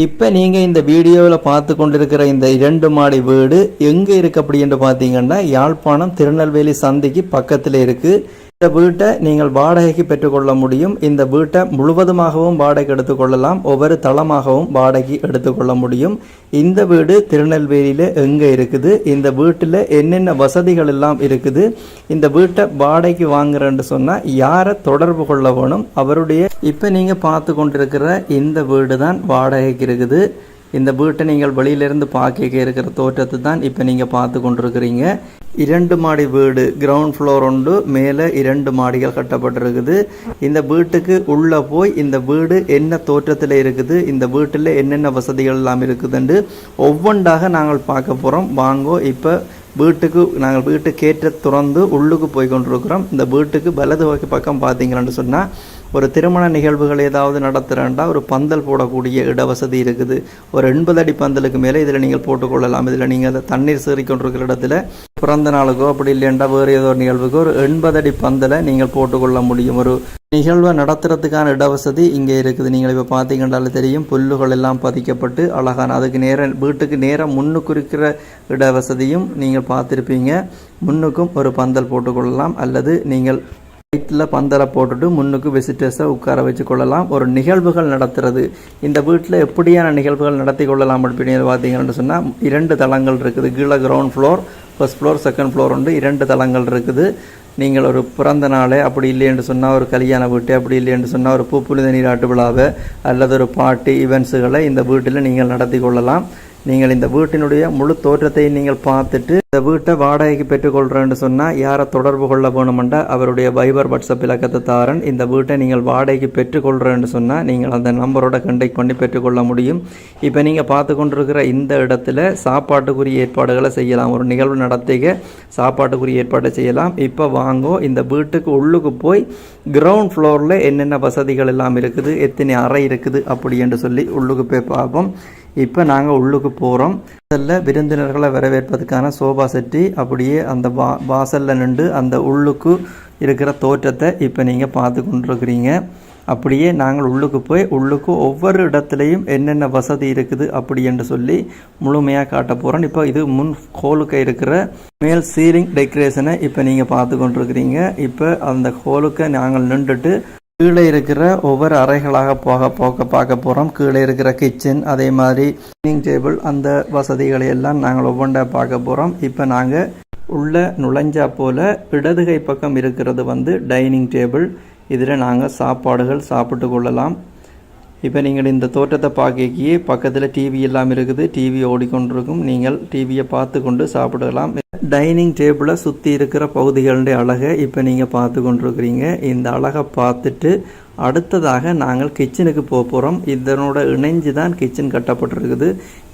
இப்போ நீங்கள் இந்த வீடியோவில் பார்த்து கொண்டிருக்கிற இந்த இரண்டு மாடி வீடு எங்கே இருக்குது அப்படின்னு பார்த்தீங்கன்னா யாழ்ப்பாணம் திருநெல்வேலி சந்திக்கு பக்கத்தில் இருக்குது இந்த வீட்டை நீங்கள் வாடகைக்கு பெற்றுக்கொள்ள முடியும். இந்த வீட்டை முழுவதுமாகவும் வாடகைக்கு எடுத்துக்கொள்ளலாம். ஒவ்வொரு தளமாகவும் வாடகைக்கு எடுத்துக்கொள்ள முடியும். இந்த வீடு திருநெல்வேலியில் எங்கே இருக்குது? இந்த வீட்டில் என்னென்ன வசதிகள் எல்லாம் இருக்குது? இந்த வீட்டை வாடகைக்கு வாங்குறேன்னு சொன்னால் யாரை தொடர்பு கொள்ள வேணும்? அவருடைய இப்போ நீங்கள் பார்த்து கொண்டிருக்கிற இந்த வீடு தான் வாடகைக்கு இருக்குது. இந்த வீட்டை நீங்கள் வெளியிலேருந்து பார்க்க இருக்கிற தோற்றத்தை தான் இப்போ நீங்கள் பார்த்து கொண்டிருக்கிறீங்க. இரண்டு மாடி வீடு கிரவுண்ட் ஃப்ளோர் உண்டு மேலே இரண்டு மாடிகள் கட்டப்பட்டிருக்குது. இந்த வீட்டுக்கு உள்ளே போய் இந்த வீடு என்ன தோற்றத்தில் இருக்குது இந்த வீட்டில் என்னென்ன வசதிகள் எல்லாம் இருக்குதுன்னு ஒவ்வொன்றாக நாங்கள் பார்க்க போகிறோம் வாங்கோ இப்போ வீட்டுக்கு நாங்கள் வீட்டு கேட்ட திறந்து உள்ளுக்கு போய் கொண்டிருக்கிறோம். இந்த வீட்டுக்கு வலது பக்கம் பார்த்தீங்கன்னு சொன்னால் ஒரு திருமண நிகழ்வுகள் ஏதாவது நடத்துகிறேன்டா ஒரு பந்தல் போடக்கூடிய இடவசதி இருக்குது. ஒரு எண்பது அடி பந்தலுக்கு மேலே இதில் நீங்கள் போட்டுக்கொள்ளலாம். இதில் நீங்கள் அந்த தண்ணீர் சேறிக்கொண்டிருக்கிற இடத்துல பிறந்த நாளுக்கோ அப்படி இல்லைண்டா வேறு ஏதோ ஒரு நிகழ்வுக்கோ ஒரு எண்பது அடி பந்தலை நீங்கள் போட்டுக்கொள்ள முடியும். ஒரு நிகழ்வை நடத்துறதுக்கான இடவசதி இங்கே இருக்குது. நீங்கள் இப்போ பார்த்தீங்கன்னாலே தெரியும் புல்லுகள் எல்லாம் பதிக்கப்பட்டு அழகான அதுக்கு நேரம் வீட்டுக்கு நேரம் முன்னுக்கு இருக்கிற இடவசதியும் நீங்கள் பார்த்துருப்பீங்க. முன்னுக்கும் ஒரு பந்தல் போட்டுக்கொள்ளலாம். அல்லது நீங்கள் வயிற்றில் பந்தலை போட்டுட்டு முன்னுக்கு விசிட்டர்ஸை உட்கார வச்சு கொள்ளலாம். ஒரு நிகழ்வுகள் நடத்துறது. இந்த வீட்டில் எப்படியான நிகழ்வுகள் நடத்தி கொள்ளலாம் அப்படின்னு பார்த்தீங்கன்னு சொன்னால் இரண்டு தளங்கள் இருக்குது. கீழே ground floor first floor second floor உண்டு. இரண்டு தளங்கள் இருக்குது. நீங்கள் ஒரு பிறந்த நாளே அப்படி இல்லைன்னு சொன்னால் ஒரு கல்யாண வீட்டு அப்படி இல்லைன்னு சொன்னால் ஒரு பூப்புனித நீராட்டு விழாவை அல்லது ஒரு பாட்டி ஈவெண்ட்ஸுகளை இந்த வீட்டில் நீங்கள் நடத்தி கொள்ளலாம். நீங்கள் இந்த வீட்டினுடைய முழு தோற்றத்தை நீங்கள் பார்த்துட்டு இந்த வீட்டை வாடகைக்கு பெற்றுக்கொள்கிறேன்னு சொன்னால் யாரை தொடர்பு கொள்ள போகணுமெண்டா அவருடைய வைபர் வாட்ஸ்அப் இலக்கத்தை தாரன் இந்த வீட்டை நீங்கள் வாடகைக்கு பெற்றுக்கொள்கிறேன்னு சொன்னால் நீங்கள் அந்த நம்பரோட கண்டெக்ட் பண்ணி பெற்றுக்கொள்ள முடியும். இப்போ நீங்கள் பார்த்து கொண்டிருக்கிற இந்த இடத்துல சாப்பாட்டுக்குரிய ஏற்பாடுகளை செய்யலாம். ஒரு நிகழ்வு நடத்திக சாப்பாட்டுக்குரிய ஏற்பாடு செய்யலாம். இப்போ வாங்கோ இந்த வீட்டுக்கு உள்ளுக்கு போய் கிரவுண்ட் ஃப்ளோரில் என்னென்ன வசதிகள் எல்லாம் இருக்குது எத்தனை அறை இருக்குது அப்படி என்று சொல்லி உள்ளுக்கு போய் பார்ப்போம். இப்போ நாங்கள் உள்ளுக்கு போகிறோம் அதில் விருந்தினர்களை வரவேற்பதற்கான சோபா செட்டி அப்படியே அந்த வா வாசலில் நின்று அந்த உள்ளுக்கு இருக்கிற தோற்றத்தை இப்போ நீங்கள் பார்த்து கொண்டிருக்கிறீங்க. அப்படியே நாங்கள் உள்ளுக்கு போய் உள்ளுக்கு ஒவ்வொரு இடத்துலையும் என்னென்ன வசதி இருக்குது அப்படி என்று சொல்லி முழுமையாக காட்ட போகிறோம் இப்போ இது முன் ஹோலுக்கு இருக்கிற மேல் சீலிங் டெக்கரேஷனை இப்போ நீங்கள் பார்த்து கொண்டிருக்கிறீங்க. இப்போ அந்த ஹோலுக்கு நாங்கள் நின்றுட்டு கீழே இருக்கிற ஒவ்வொரு அறைகளாக போக போக பார்க்க போகிறோம் கீழே இருக்கிற கிச்சன் அதே மாதிரி டைனிங் டேபிள் அந்த வசதிகளை எல்லாம் நாங்கள் ஒவ்வொன்றா பார்க்க போகிறோம் இப்போ நாங்கள் உள்ள நுழைஞ்சா போல் இடதுகை பக்கம் இருக்கிறது வந்து டைனிங் டேபிள் இதில் நாங்கள் சாப்பாடுகள் சாப்பிட்டு கொள்ளலாம். இப்போ நீங்கள் இந்த தோட்டத்தை பார்க்கக்கியே பக்கத்தில் டிவி எல்லாம் இருக்குது. டிவி ஓடிக்கொண்டிருக்கும். நீங்கள் டிவியை பார்த்து கொண்டு சாப்பிடலாம். டைனிங் டேபிளை சுற்றி இருக்கிற பகுதிகளுடைய அழகை இப்போ நீங்கள் பார்த்து கொண்டிருக்கிறீங்க இந்த அழகை பார்த்துட்டு அடுத்ததாக நாங்கள் கிச்சனுக்கு போக போகிறோம் இதனோட இணைஞ்சு தான் கிச்சன் கட்டப்பட்டிருக்குது.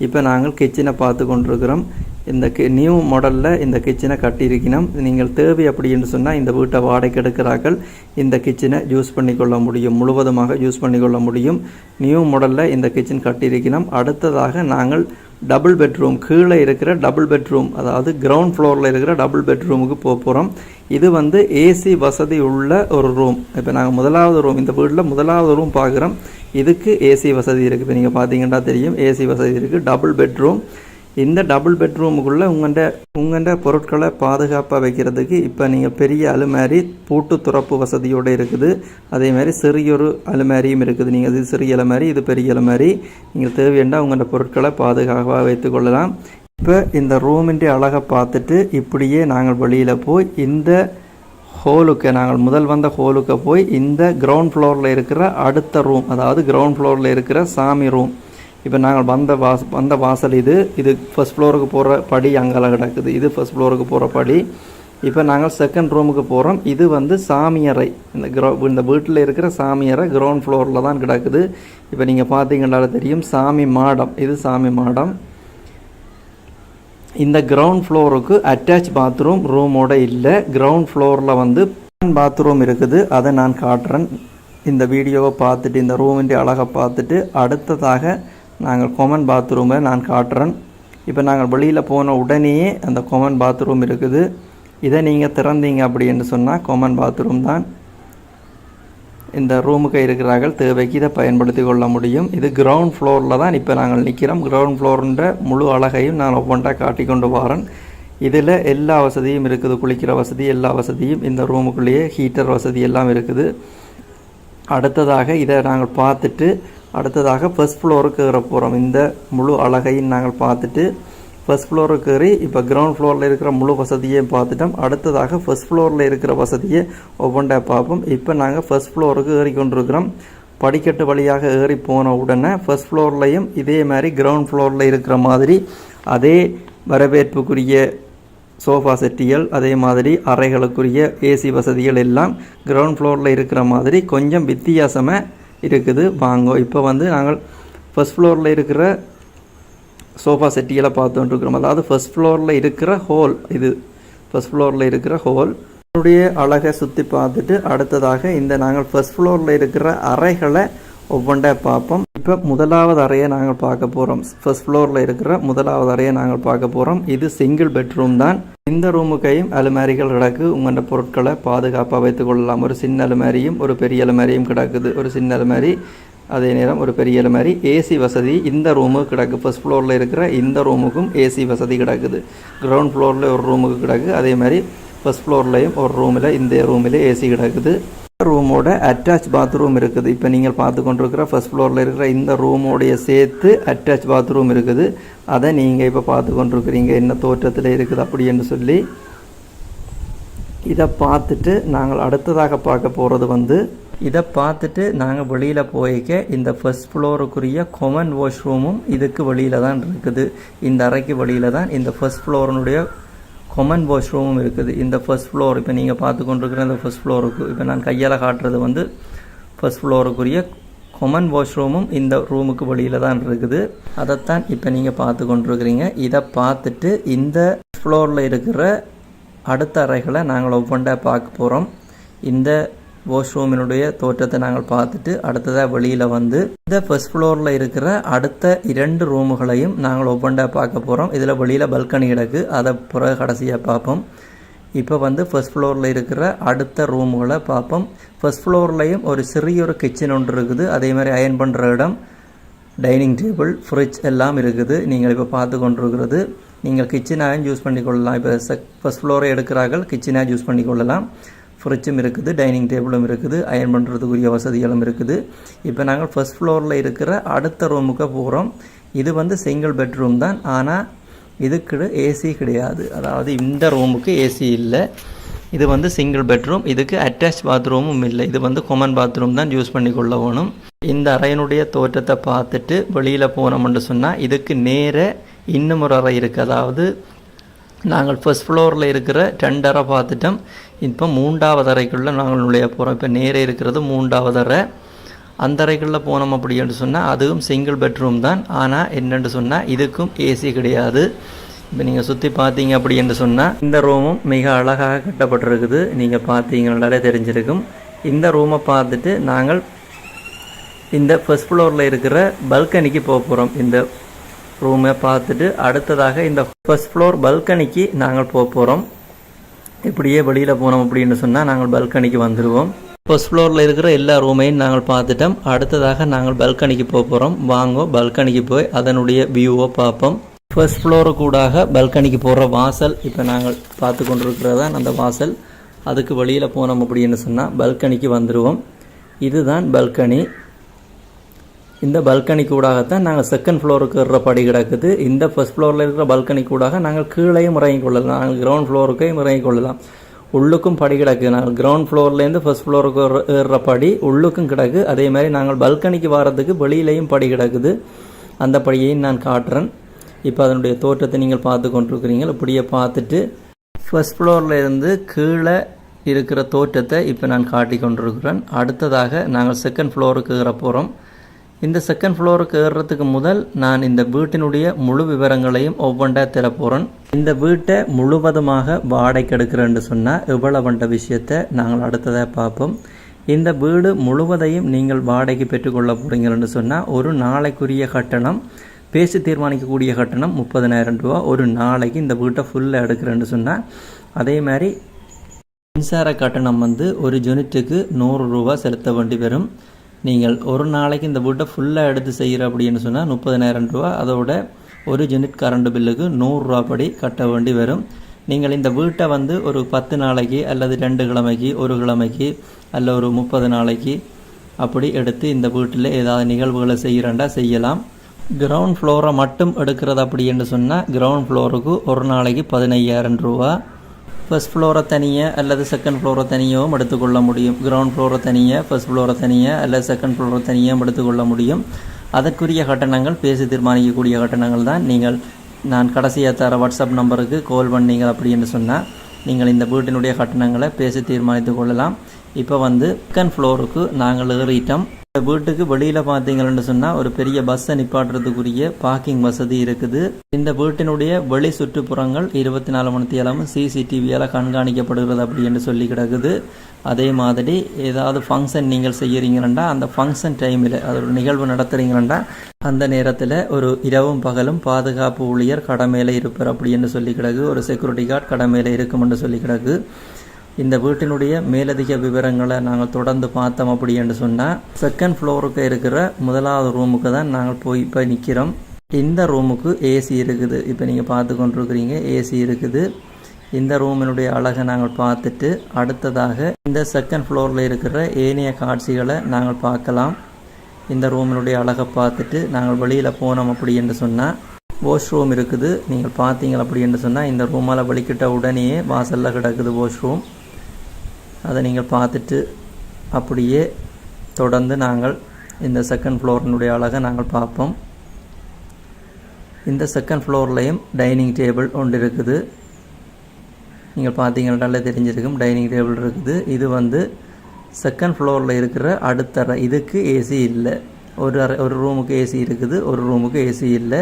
இப்போ நாங்கள் கிச்சனை பார்த்து கொண்டிருக்கிறோம் இந்த கி நியூ மாடலில் இந்த கிச்சனை கட்டியிருக்கணும். நீங்கள் தேவை அப்படின்னு சொன்னால் இந்த வீட்டை வாடகைக்கு எடுக்கிறார்கள். இந்த கிச்சனை யூஸ் பண்ணிக்கொள்ள முடியும். முழுவதுமாக யூஸ் பண்ணிக்கொள்ள முடியும். நியூ மாடலில் இந்த கிச்சன் கட்டியிருக்கணும். அடுத்ததாக நாங்கள் டபுள் பெட்ரூம் கீழே இருக்கிற டபுள் பெட்ரூம் அதாவது கிரவுண்ட் ஃப்ளோரில் இருக்கிற டபுள் பெட்ரூமுக்கு போக போகிறோம் இது வந்து ஏசி வசதி உள்ள ஒரு ரூம் இப்போ நாங்கள் முதலாவது ரூம் இந்த வீட்டில் முதலாவது ரூம் பார்க்குறோம் இதுக்கு ஏசி வசதி இருக்குது இப்போ நீங்கள் பார்த்தீங்கன்னா தெரியும். ஏசி வசதி இருக்குது டபுள் பெட்ரூம் இந்த டபுள் பெட்ரூமுக்குள்ளே உங்கள்கிட்ட உங்கள்கிட்ட பொருட்களை பாதுகாப்பாக வைக்கிறதுக்கு இப்போ நீங்கள் பெரிய அலுமாரி பூட்டு துறப்பு வசதியோடு இருக்குது. அதே மாதிரி சிறியொரு அலுமாரியும் இருக்குது. நீங்கள் இது சிறிய அலுமாரி இது பெரிய அலுமாரி. நீங்கள் தேவையாண்டா உங்கள்கிட்ட பொருட்களை பாதுகாப்பாக வைத்துக்கொள்ளலாம் இப்போ இந்த ரூமிൻ്റെ அழகை பார்த்துட்டு இப்படியே நாங்கள் வெளியில் போய் இந்த ஹோலுக்கு நாங்கள் முதல் வந்த ஹோலுக்கு போய் இந்த கிரவுண்ட் ஃப்ளோரில் இருக்கிற அடுத்த ரூம் அதாவது கிரவுண்ட் ஃப்ளோரில் இருக்கிற சாமி ரூம் இப்போ நாங்கள் வந்த வாச வந்த வாசல் இது இது ஃபஸ்ட் ஃப்ளோருக்கு போகிற படி அங்கெல்லாம் கிடக்குது. இது ஃபஸ்ட் ஃப்ளோருக்கு போகிற படி. இப்போ நாங்கள் செகண்ட் ரூமுக்கு போகிறோம் இது வந்து சாமியறை இந்த கிரௌ இந்த வீட்டில் இருக்கிற சாமியறை கிரவுண்ட் ஃப்ளோரில் தான் கிடக்குது. இப்போ நீங்கள் பார்த்தீங்கன்னால தெரியும் சாமி மாடம். இது சாமி மாடம். இந்த கிரவுண்ட் ஃப்ளோருக்கு அட்டாச் பாத்ரூம் ரூமோட இல்லை. கிரவுண்ட் ஃப்ளோரில் வந்து பாத்ரூம் இருக்குது. அதை நான் காட்டுறேன். இந்த வீடியோவை பார்த்துட்டு இந்த ரூமிൻ്റെ அழகை பார்த்துட்டு அடுத்ததாக நாங்கள் கொமன் பாத்ரூமை நான் காட்டுறேன். இப்போ நாங்கள் வெளியில் போன உடனேயே அந்த கொமன் பாத்ரூம் இருக்குது. இதை நீங்கள் திறந்தீங்க அப்படின்னு சொன்னால் கொமன் பாத்ரூம் தான். இந்த ரூமுக்கு இருக்கிறார்கள் தேவைக்கு இதை பயன்படுத்தி கொள்ள முடியும். இது கிரவுண்ட் ஃப்ளோரில் தான் இப்போ நாங்கள் நிற்கிறோம் கிரவுண்ட் ஃப்ளோருன்ற முழு அழகையும் நான் ஒவ்வொன்றா காட்டி கொண்டு வரேன். இதில் எல்லா வசதியும் இருக்குது. குளிக்கிற வசதி எல்லா வசதியும். இந்த ரூமுக்குள்ளேயே ஹீட்டர் வசதி எல்லாம் இருக்குது. அடுத்ததாக இதை நாங்கள் பார்த்துட்டு அடுத்ததாக ஃபர்ஸ்ட் ஃப்ளோருக்கு ஏற போகிறோம் இந்த முழு அழகையும் நாங்கள் பார்த்துட்டு ஃபர்ஸ்ட் ஃப்ளோருக்கு ஏறி இப்போ கிரவுண்ட் ஃப்ளோரில் இருக்கிற முழு வசதியையும் பார்த்துட்டோம். அடுத்ததாக ஃபர்ஸ்ட் ஃப்ளோரில் இருக்கிற வசதியை ஒவ்வொன்றா பார்ப்போம். இப்போ நாங்கள் ஃபர்ஸ்ட் ஃப்ளோருக்கு ஏறி கொண்டிருக்கிறோம். படிக்கட்டு வழியாக ஏறி போன உடனே ஃபர்ஸ்ட் ஃப்ளோர்லையும் இதே மாதிரி கிரவுண்ட் ஃப்ளோரில் இருக்கிற மாதிரி அதே வரவேற்புக்குரிய சோஃபா செட்டிகள் அதே மாதிரி அறைகளுக்குரிய ஏசி வசதிகள் எல்லாம் கிரவுண்ட் ஃப்ளோரில் இருக்கிற மாதிரி கொஞ்சம் வித்தியாசமாக இருக்குது. வாங்கோ. இப்போ வந்து நாங்கள் ஃபர்ஸ்ட் ஃப்ளோரில் இருக்கிற சோஃபா செட்டிகளை பார்த்துட்டுருக்கிறோம் அதாவது ஃபர்ஸ்ட் ஃப்ளோரில் இருக்கிற ஹோல் இது ஃபர்ஸ்ட் ஃப்ளோரில் இருக்கிற ஹோல் அதனுடைய அழகை சுற்றி பார்த்துட்டு அடுத்ததாக இந்த நாங்கள் ஃபர்ஸ்ட் ஃப்ளோரில் இருக்கிற அறைகளை ஒவ்வொன்றா பார்ப்போம். இப்போ முதலாவது அறையை நாங்கள் பார்க்க போகிறோம் ஃபர்ஸ்ட் ஃப்ளோரில் இருக்கிற முதலாவது அறையை நாங்கள் பார்க்க போகிறோம் இது சிங்கிள் பெட்ரூம் தான். இந்த ரூமுக்கையும் அலுமாரிகள் கிடக்கு. உங்களோட பொருட்களை பாதுகாப்பாக வைத்துக் கொள்ளலாம். ஒரு சின்ன அலுமாரியும் ஒரு பெரிய அலுமாரியும் கிடக்குது. ஒரு சின்ன அலுமாரி அதே நேரம் ஒரு பெரிய அலுமாரி. ஏசி வசதி இந்த ரூமுக்கு கிடக்கு. ஃபர்ஸ்ட் ஃப்ளோரில் இருக்கிற இந்த ரூமுக்கும் ஏசி வசதி கிடக்குது. கிரவுண்ட் ஃப்ளோரில் ஒரு ரூமுக்கு கிடக்கு. அதே மாதிரி ஃபர்ஸ்ட் ஃப்ளோர்லேயும் ஒரு ரூமில் இந்த ரூமில் ஏசி கிடக்குது. ரூமோட அட்டாச் பாத்ரூம் இருக்குது. இப்போ நீங்கள் பார்த்து கொண்டிருக்கிற ஃபர்ஸ்ட் ஃப்ளோரில் இருக்கிற இந்த ரூமோடைய சேர்த்து அட்டாச் பாத்ரூம் இருக்குது. அதை நீங்கள் இப்போ பார்த்து கொண்டிருக்கிறீங்க என்ன தோற்றத்தில் இருக்குது அப்படின்னு சொல்லி. இதை பார்த்துட்டு நாங்கள் அடுத்ததாக பார்க்க போகிறது வந்து இதை பார்த்துட்டு நாங்கள் வெளியில் போய்க்க இந்த ஃபர்ஸ்ட் ஃப்ளோருக்குரிய கொமன் வாஷ்ரூமும் இதுக்கு வெளியில் தான் இருக்குது. இந்த அறைக்கு வெளியில் தான் இந்த ஃபர்ஸ்ட் ஃப்ளோரனுடைய கொமன் வாஷ்ரூமும் இருக்குது. இந்த ஃபர்ஸ்ட் ஃப்ளோர் இப்போ நீங்கள் பார்த்து கொண்டிருக்கிற இந்த ஃபர்ஸ்ட் ஃப்ளோருக்கு இப்போ நான் கையால் காட்டுறது வந்து ஃபர்ஸ்ட் ஃப்ளோருக்குரிய கொமன் வாஷ்ரூமும் இந்த ரூமுக்கு வெளியில் தான் இருக்குது. அதைத்தான் இப்போ நீங்கள் பார்த்து கொண்டிருக்கிறீங்க. இதை பார்த்துட்டு இந்த ஃப்ளோரில் இருக்கிற அடுத்த அறைகளை நாங்கள் ஒவ்வொன்றா பார்க்க போகிறோம் இந்த வாஷ்ரூமினுடைய தோற்றத்தை நாங்கள் பார்த்துட்டு அடுத்ததாக வெளியில் வந்து இந்த ஃபர்ஸ்ட் ஃப்ளோரில் இருக்கிற அடுத்த இரண்டு ரூமுகளையும் நாங்கள் ஒவ்வொன்றா பார்க்க போகிறோம் இதில் வெளியில் பல்கனி கிடக்கு. அதை பிறகு கடைசியாக பார்ப்போம். இப்போ வந்து ஃபர்ஸ்ட் ஃப்ளோரில் இருக்கிற அடுத்த ரூமுகளை பார்ப்போம். ஃபர்ஸ்ட் ஃப்ளோர்லேயும் ஒரு சிறிய ஒரு கிச்சன் ஒன்று இருக்குது. அதே மாதிரி அயன் பண்ணுற இடம் டைனிங் டேபிள் ஃப்ரிட்ஜ் எல்லாம் இருக்குது. நீங்கள் இப்போ பார்த்து கொண்டிருக்கிறது. நீங்கள் கிச்சனாகவும் யூஸ் பண்ணிக்கொள்ளலாம். இப்போ ஃபர்ஸ்ட் ஃப்ளோரை எடுக்கிறார்கள். கிச்சனாக யூஸ் பண்ணிக்கொள்ளலாம். ஃப்ரிட்ஜும் இருக்குது டைனிங் டேபிளும் இருக்குது அயன் பண்ணுறதுக்குரிய வசதிகளும் இருக்குது. இப்போ நாங்கள் ஃபஸ்ட் ஃப்ளோரில் இருக்கிற அடுத்த ரூமுக்கு போகிறோம் இது வந்து சிங்கிள் பெட்ரூம் தான். ஆனால் இதுக்கு ஏசி கிடையாது. அதாவது இந்த ரூமுக்கு ஏசி இல்லை. இது வந்து சிங்கிள் பெட்ரூம் இதுக்கு அட்டாச் பாத்ரூமும் இல்லை. இது வந்து கொமன் பாத்ரூம் தான் யூஸ் பண்ணி கொள்ள வேணும். இந்த அறையினுடைய தோற்றத்தை பார்த்துட்டு வெளியில் போனோம்னு சொன்னால் இதுக்கு நேர இன்னும் ஒரு அறை இருக்குது அதாவது நாங்கள் ஃபர்ஸ்ட் ஃப்ளோரில் இருக்கிற ரெண்டு அறை பார்த்துட்டோம். இப்போ மூன்றாவது அறைக்குள்ளே நாங்கள் நுழைய போகிறோம் இப்போ நேரே இருக்கிறது மூன்றாவது அறை. அந்த அறைக்குள்ளே போனோம் அப்படின்னு சொன்னால் அதுவும் சிங்கிள் பெட்ரூம் தான். ஆனால் என்னென்னு சொன்னால் இதுக்கும் ஏசி கிடையாது. இப்போ நீங்கள் சுற்றி பார்த்தீங்க அப்படின்னு சொன்னால் இந்த ரூமும் மிக அழகாக கட்டப்பட்டிருக்குது. நீங்கள் பார்த்தீங்கன்னாலே தெரிஞ்சிருக்கும். இந்த ரூமை பார்த்துட்டு நாங்கள் இந்த ஃபர்ஸ்ட் ஃப்ளோரில் இருக்கிற பல்கனிக்கு போக போகிறோம் இந்த ரூமை பார்த்துட்டு அடுத்ததாக இந்த ஃபஸ்ட் ஃப்ளோர் பல்கனிக்கு நாங்கள் போக போகிறோம் இப்படியே வெளியில் போனோம் அப்படின்னு சொன்னால் நாங்கள் பல்கனிக்கு வந்துடுவோம் ஃபர்ஸ்ட் ஃப்ளோரில் இருக்கிற எல்லா ரூமையும் நாங்கள் பார்த்துட்டோம். அடுத்ததாக நாங்கள் பல்கனிக்கு போக போகிறோம் வாங்கோ பல்கனிக்கு போய் அதனுடைய வியூவை பார்ப்போம். ஃபர்ஸ்ட் ஃப்ளோரு கூடாக பல்கனிக்கு போகிற வாசல் இப்போ நாங்கள் பார்த்து கொண்டிருக்கிறதான் அந்த வாசல். அதுக்கு வெளியில் போனோம் அப்படின்னு சொன்னால் பல்கனிக்கு வந்துடுவோம் இதுதான் பல்கனி இந்த பல்கனி கூடாகத்தான் நாங்கள் செகண்ட் ஃப்ளோருக்கு இருக்கிற படி கிடக்குது. இந்த ஃபர்ஸ்ட் ஃப்ளோரில் இருக்கிற பல்கனி கூடாக நாங்கள் கீழேயும் இறங்கி கொள்ளலாம். நாங்கள் கிரவுண்ட் ஃப்ளோருக்கையும் இறங்கி கொள்ளலாம். உள்ளுக்கும் படி கிடக்கு. நாங்கள் கிரவுண்ட் ஃப்ளோர்லேருந்து ஃபர்ஸ்ட் ஃப்ளோருக்கு ஏறுற படி உள்ளுக்கும் கிடக்கு. அதே மாதிரி நாங்கள் பல்கனிக்கு வர்றதுக்கு வெளியிலையும் படி கிடக்குது. அந்த படியையும் நான் காட்டுறேன். இப்போ அதனுடைய தோற்றத்தை நீங்கள் பார்த்து கொண்டிருக்கிறீங்க இப்படியே பார்த்துட்டு ஃபர்ஸ்ட் ஃப்ளோர்லேருந்து கீழே இருக்கிற தோற்றத்தை இப்போ நான் காட்டி கொண்டிருக்கிறேன். அடுத்ததாக நாங்கள் செகண்ட் ஃப்ளோருக்கு ஏற போகிறோம் இந்த செகண்ட் ஃப்ளோருக்கு ஏறுறதுக்கு முதல் நான் இந்த வீட்டினுடைய முழு விவரங்களையும் ஒவ்வொன்றா தர போகிறேன் இந்த வீட்டை முழுவதுமாக வாடகைக்கு எடுக்கிறேன்னு சொன்னால் இவ்வளவுண்ட விஷயத்தை நாங்கள் அடுத்ததாக பார்ப்போம். இந்த வீடு முழுவதையும் நீங்கள் வாடகைக்கு பெற்றுக்கொள்ள போகிறீங்கன்னு சொன்னால் ஒரு நாளைக்குரிய கட்டணம் பேசி தீர்மானிக்கக்கூடிய கட்டணம் முப்பதனாயிரம் ரூபா. ஒரு நாளைக்கு இந்த வீட்டை ஃபுல்லாக எடுக்கிறேன்னு சொன்னால் அதே மாதிரி மின்சார கட்டணம் வந்து ஒரு யூனிட்டுக்கு நூறு ரூபா செலுத்த வேண்டி வரும். நீங்கள் ஒரு நாளைக்கு இந்த வீட்டை ஃபுல்லாக எடுத்து செய்கிற அப்படின்னு சொன்னால் முப்பதினாயிரம் ரூபா. அதோட ஒரு யூனிட் கரண்ட் பில்லுக்கு நூறுரூவா படி கட்ட வேண்டி வரும். நீங்கள் இந்த வீட்டை வந்து ஒரு பத்து நாளைக்கு அல்லது ரெண்டு கிழமைக்கு ஒரு கிழமைக்கு அல்ல ஒரு முப்பது நாளைக்கு அப்படி எடுத்து இந்த வீட்டில் ஏதாவது நிகழ்வுகளை செய்கிறண்டா செய்யலாம். கிரவுண்ட் ஃப்ளோரை மட்டும் எடுக்கிறது அப்படின்னு சொன்னால் கிரவுண்ட் ஃப்ளோருக்கு ஒரு நாளைக்கு பதினையாயிரம் ரூபா. ஃபர்ஸ்ட் ஃப்ளோரை தனியாக அல்லது செகண்ட் ஃப்ளோரை தனியாகவும் எடுத்துக்கொள்ள முடியும். கிரவுண்ட் ஃப்ளோரை தனியாக ஃபர்ஸ்ட் ஃப்ளோரை தனியாக அல்லது செகண்ட் ஃப்ளோரை தனியாகவும் எடுத்துக்கொள்ள முடியும். அதற்குரிய கட்டணங்கள் பேசி தீர்மானிக்கக்கூடிய கட்டணங்கள் தான் நீங்கள் நான் கடைசியாக தர வாட்ஸ்அப் நம்பருக்கு கால் பண்ணீங்க அப்படின்னு சொன்னால் நீங்கள் இந்த வீட்டினுடைய கட்டணங்களை பேசி தீர்மானித்து கொள்ளலாம். இப்போ வந்து செகண்ட் ஃப்ளோருக்கு நாங்கள் ஏறிட்டோம். வீட்டுக்கு வெளியில் பார்த்தீங்கன்னு சொன்னால் ஒரு பெரிய பஸ்ஸை நிப்பாட்டுறதுக்குரிய பார்க்கிங் வசதி இருக்குது. இந்த வீட்டினுடைய வெளி சுற்றுப்புறங்கள் இருபத்தி நாலு மணி நேரமும் சிசிடிவியால் கண்காணிக்கப்படுகிறது அப்படின்னு சொல்லி கிடக்குது. அதே மாதிரி ஏதாவது ஃபங்க்ஷன் நீங்கள் செய்கிறீங்கன்னா அந்த ஃபங்க்ஷன் டைமில் அதோட நிகழ்வு நடத்துகிறீங்கன்னா அந்த நேரத்தில் ஒரு இரவும் பகலும் பாதுகாப்பு ஊழியர் கடமையில் இருப்பார் அப்படின்னு சொல்லி கிடக்கு ஒரு செக்யூரிட்டி கார்டு கடமையில் இருக்கும்னு சொல்லி கிடக்கு இந்த வீட்டினுடைய மேலதிக விவரங்களை நாங்கள் தொடர்ந்து பார்த்தோம் அப்படி என்று சொன்னால் செகண்ட் ஃப்ளோருக்கு இருக்கிற முதலாவது ரூமுக்கு தான் நாங்கள் போய் இப்போ நிற்கிறோம் இந்த ரூமுக்கு ஏசி இருக்குது. இப்போ நீங்கள் பார்த்து கொண்டிருக்கிறீங்க ஏசி இருக்குது. இந்த ரூமினுடைய அழகை நாங்கள் பார்த்துட்டு அடுத்ததாக இந்த செகண்ட் ஃப்ளோரில் இருக்கிற ஏனைய காட்சிகளை நாங்கள் பார்க்கலாம். இந்த ரூமினுடைய அழகை பார்த்துட்டு நாங்கள் வெளியில் போனோம் அப்படி என்று சொன்னால் வாஷ்ரூம் இருக்குது. நீங்கள் பார்த்தீங்க அப்படி என்று சொன்னால் இந்த ரூமால் வெளிக்கிட்ட உடனேயே வாசலில் கிடக்குது வாஷ்ரூம் அதை நீங்கள் பார்த்துட்டு அப்படியே தொடர்ந்து நாங்கள் இந்த செகண்ட் ஃப்ளோரினுடைய அழகை நாங்கள் பார்ப்போம். இந்த செகண்ட் ஃப்ளோர்லேயும் டைனிங் டேபிள் ஒன்று இருக்குது. நீங்கள் பார்த்தீங்கன்னாலே தெரிஞ்சிருக்கும் டைனிங் டேபிள் இருக்குது. இது வந்து செகண்ட் ஃப்ளோரில் இருக்கிற அடுத்த அறை. இதுக்கு ஏசி இல்லை. ஒரு அறை ஒரு ரூமுக்கு ஏசி இருக்குது ஒரு ரூமுக்கு ஏசி இல்லை.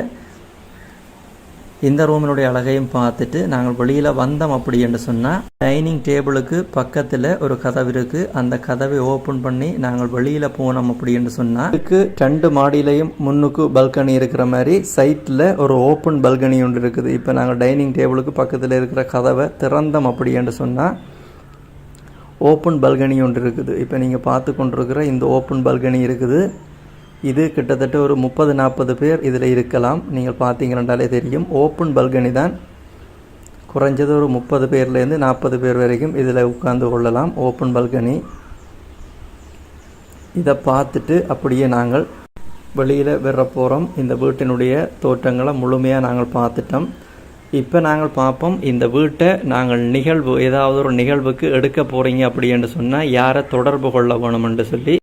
இந்த ரூமினுடைய அழகையும் பார்த்துட்டு நாங்கள் வெளியில் வந்தோம் அப்படி என்று சொன்னால் டைனிங் டேபிளுக்கு பக்கத்தில் ஒரு கதவு இருக்குது அந்த கதவை ஓப்பன் பண்ணி நாங்கள் வெளியில் போனோம் அப்படி என்று சொன்னால் இதுக்கு ரெண்டு மாடியிலையும் முன்னுக்கு பல்கனி இருக்கிற மாதிரி சைட்டில் ஒரு ஓப்பன் பல்கனி ஒன்று இருக்குது. இப்போ நாங்கள் டைனிங் டேபிளுக்கு பக்கத்தில் இருக்கிற கதவை திறந்தோம் அப்படி என்று சொன்னால் ஓப்பன் பல்கனி ஒன்று இருக்குது. இப்போ நீங்கள் பார்த்து கொண்டிருக்கிற இந்த ஓப்பன் பல்கனி இருக்குது. இது கிட்டத்தட்ட ஒரு முப்பது நாற்பது பேர் இதில் இருக்கலாம். நீங்கள் பார்த்தீங்கன்னாலே தெரியும். ஓப்பன் பல்கனி தான். குறைஞ்சது ஒரு முப்பது பேர்லேருந்து நாற்பது பேர் வரைக்கும் இதில் உட்கார்ந்து கொள்ளலாம். ஓப்பன் பல்கனி இதை பார்த்துட்டு அப்படியே நாங்கள் வெளியில் விடுற போகிறோம் இந்த வீட்டினுடைய தோற்றங்களை முழுமையாக நாங்கள் பார்த்துட்டோம். இப்போ நாங்கள் பார்ப்போம். இந்த வீட்டை நாங்கள் நிகழ்வு ஏதாவது ஒரு நிகழ்வுக்கு எடுக்க போகிறீங்க அப்படின்னு சொன்னால் யாரை தொடர்பு கொள்ள வேணும்னு சொல்லி